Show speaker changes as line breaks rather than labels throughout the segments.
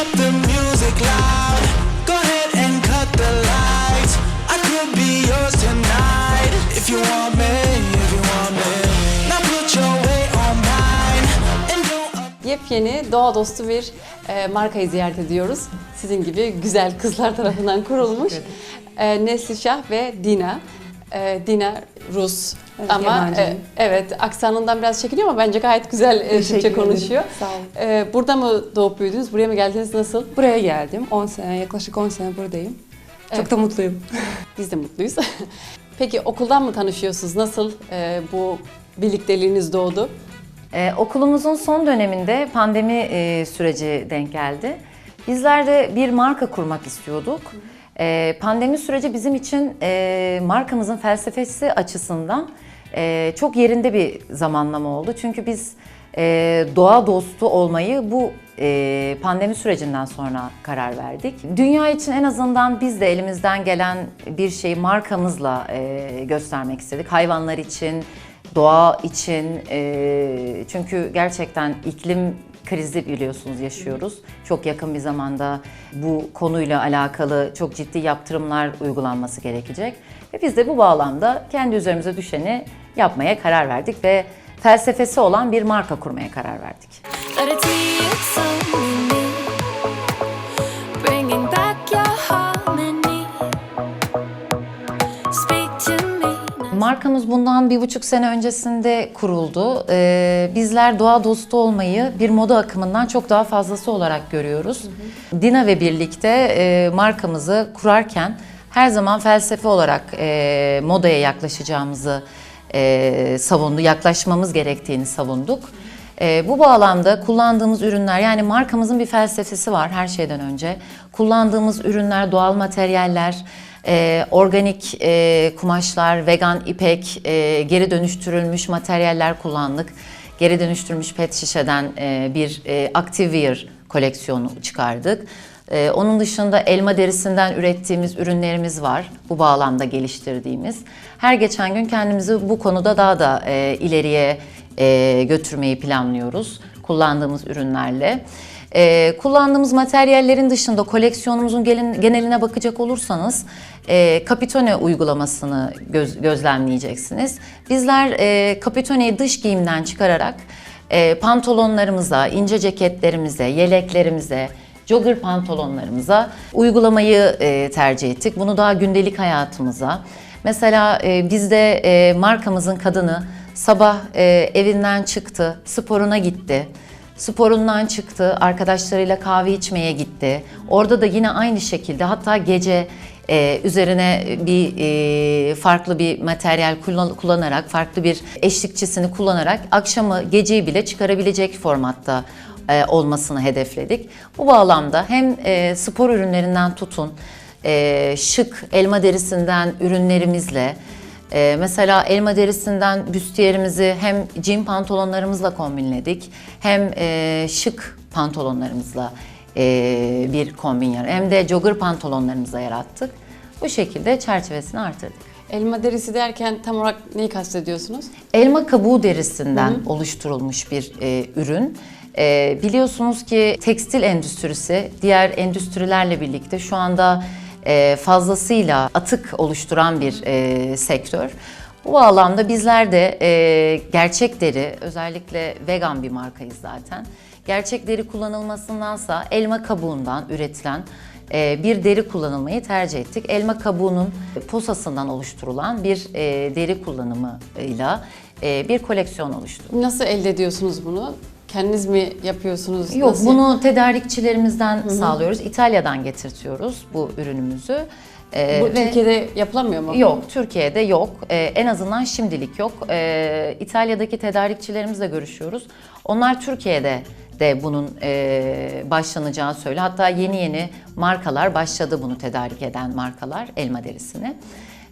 up the music loud. Go ahead and cut the lights. I could be yours tonight if you want me, if you want me. Now put your weight on mine and don't.
Yepyeni doğa dostu bir e, markayı ziyaret ediyoruz. Sizin gibi güzel kızlar tarafından kurulmuş. E, Neslişah ve Dina. E, Dina Rus
Evet,
ama
yabancı.
e, evet aksanından biraz çekiniyor ama bence gayet güzel e, Türkçe konuşuyor.
Sağ olun.
E, burada mı doğup büyüdünüz? Buraya mı geldiniz? Nasıl?
Buraya geldim. 10 sene, yaklaşık 10 sene buradayım.
Evet.
Çok da mutluyum.
Biz de mutluyuz. Peki okuldan mı tanışıyorsunuz? Nasıl e, bu birlikteliğiniz doğdu?
Ee, okulumuzun son döneminde pandemi e, süreci denk geldi. Bizler de bir marka kurmak istiyorduk. Ee, pandemi süreci bizim için e, markamızın felsefesi açısından e, çok yerinde bir zamanlama oldu. Çünkü biz e, doğa dostu olmayı bu e, pandemi sürecinden sonra karar verdik. Dünya için en azından biz de elimizden gelen bir şeyi markamızla e, göstermek istedik. Hayvanlar için, doğa için e, çünkü gerçekten iklim krizi biliyorsunuz yaşıyoruz. Çok yakın bir zamanda bu konuyla alakalı çok ciddi yaptırımlar uygulanması gerekecek. Ve biz de bu bağlamda kendi üzerimize düşeni yapmaya karar verdik ve felsefesi olan bir marka kurmaya karar verdik.
Let
Markamız bundan bir buçuk sene öncesinde kuruldu. Ee, bizler doğa dostu olmayı bir moda akımından çok daha fazlası olarak görüyoruz. Dina ve birlikte e, markamızı kurarken her zaman felsefe olarak e, modaya yaklaşacağımızı e, savundu, yaklaşmamız gerektiğini savunduk. E, bu bağlamda kullandığımız ürünler yani markamızın bir felsefesi var her şeyden önce. Kullandığımız ürünler doğal materyaller, e, organik e, kumaşlar, vegan ipek, e, geri dönüştürülmüş materyaller kullandık. Geri dönüştürülmüş pet şişeden e, bir e, Activewear koleksiyonu çıkardık. E, onun dışında elma derisinden ürettiğimiz ürünlerimiz var. Bu bağlamda geliştirdiğimiz. Her geçen gün kendimizi bu konuda daha da e, ileriye e, götürmeyi planlıyoruz kullandığımız ürünlerle. E, kullandığımız materyallerin dışında koleksiyonumuzun gelin, geneline bakacak olursanız e, Capitone uygulamasını göz, gözlemleyeceksiniz. Bizler e, Capitone'yi dış giyimden çıkararak e, pantolonlarımıza, ince ceketlerimize, yeleklerimize, jogger pantolonlarımıza uygulamayı e, tercih ettik. Bunu daha gündelik hayatımıza. Mesela e, bizde e, markamızın kadını sabah e, evinden çıktı, sporuna gitti. Sporundan çıktı, arkadaşlarıyla kahve içmeye gitti. Orada da yine aynı şekilde hatta gece e, üzerine bir e, farklı bir materyal kullan- kullanarak, farklı bir eşlikçisini kullanarak akşamı geceyi bile çıkarabilecek formatta e, olmasını hedefledik. Bu bağlamda hem e, spor ürünlerinden tutun, e, şık elma derisinden ürünlerimizle, e, mesela elma derisinden büstiyerimizi hem jean pantolonlarımızla kombinledik, hem e, şık pantolonlarımızla e, bir kombin yarattık, hem de jogger pantolonlarımızla yarattık. Bu şekilde çerçevesini artırdık.
Elma derisi derken tam olarak neyi kastediyorsunuz?
Elma kabuğu derisinden oluşturulmuş bir e, ürün. E, biliyorsunuz ki tekstil endüstrisi diğer endüstrilerle birlikte şu anda e, fazlasıyla atık oluşturan bir e, sektör. Bu bağlamda bizler de e, gerçek deri, özellikle vegan bir markayız zaten. Gerçek deri kullanılmasındansa elma kabuğundan üretilen e, bir deri kullanılmayı tercih ettik. Elma kabuğunun posasından oluşturulan bir e, deri kullanımıyla e, bir koleksiyon oluşturduk.
Nasıl elde ediyorsunuz bunu? Kendiniz mi yapıyorsunuz?
Yok
Nasıl?
bunu tedarikçilerimizden sağlıyoruz. İtalya'dan getirtiyoruz bu ürünümüzü. E,
Bu
ve-
Türkiye'de yapılamıyor mu?
Yok, Türkiye'de yok. Ee, en azından şimdilik yok. Ee, İtalya'daki tedarikçilerimizle görüşüyoruz. Onlar Türkiye'de de bunun e, başlanacağı söyle. Hatta yeni yeni markalar başladı bunu tedarik eden markalar elma derisini.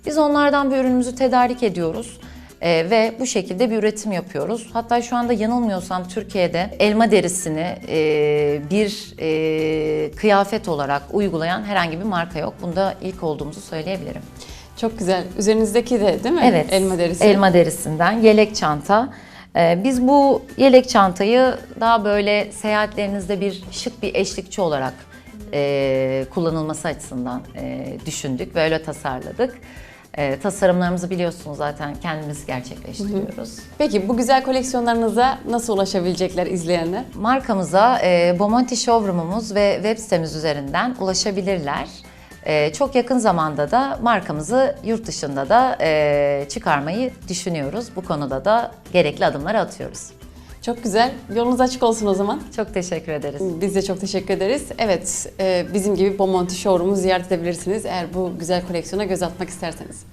Biz onlardan bir ürünümüzü tedarik ediyoruz. Ee, ve bu şekilde bir üretim yapıyoruz. Hatta şu anda yanılmıyorsam Türkiye'de elma derisini e, bir e, kıyafet olarak uygulayan herhangi bir marka yok. Bunda ilk olduğumuzu söyleyebilirim.
Çok güzel. Üzerinizdeki de değil mi?
Evet.
Elma derisi.
Elma derisinden yelek çanta. Ee, Biz bu yelek çantayı daha böyle seyahatlerinizde bir şık bir eşlikçi olarak e, kullanılması açısından e, düşündük ve öyle tasarladık. E, tasarımlarımızı biliyorsunuz zaten kendimiz gerçekleştiriyoruz.
Peki bu güzel koleksiyonlarınıza nasıl ulaşabilecekler izleyenler?
Markamıza e, Bomonti Showroom'umuz ve web sitemiz üzerinden ulaşabilirler. E, çok yakın zamanda da markamızı yurt dışında da e, çıkarmayı düşünüyoruz. Bu konuda da gerekli adımları atıyoruz.
Çok güzel. Yolunuz açık olsun o zaman.
Çok teşekkür ederiz.
Biz de çok teşekkür ederiz. Evet, e, bizim gibi Bomonti Showroom'u ziyaret edebilirsiniz eğer bu güzel koleksiyona göz atmak isterseniz.